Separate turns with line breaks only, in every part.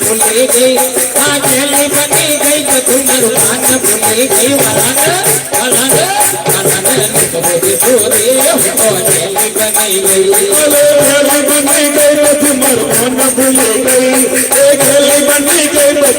ભૂલી ગઈ આ ખેલી બની ગઈ બધું મારું કાન ભૂલી अरे भोली बनी गई तो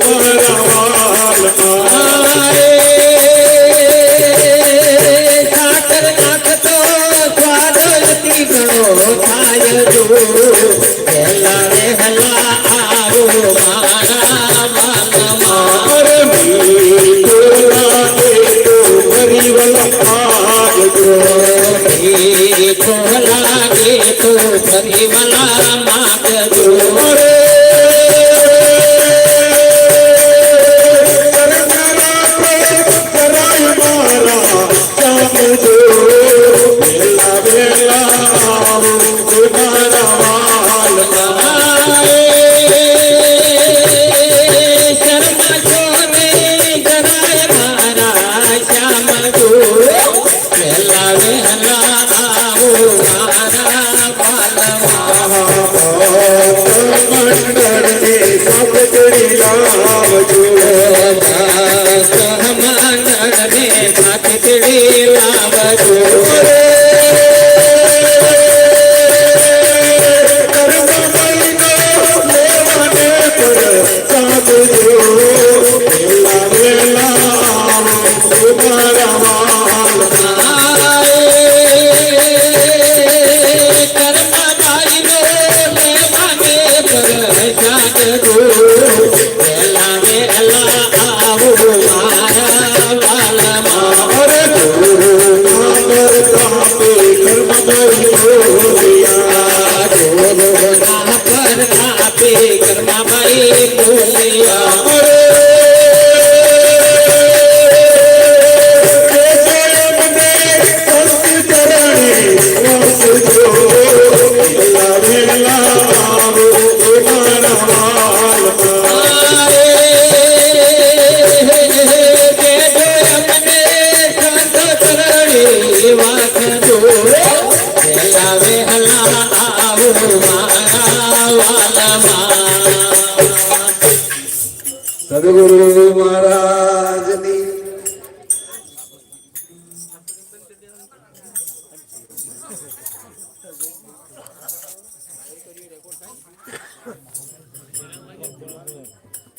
લાગે તો love. আমার কাপে
સદગુરુ મહારાજની.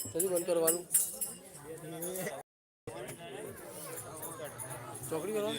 પછી બંધ કરવાનું ચોકડી કરવા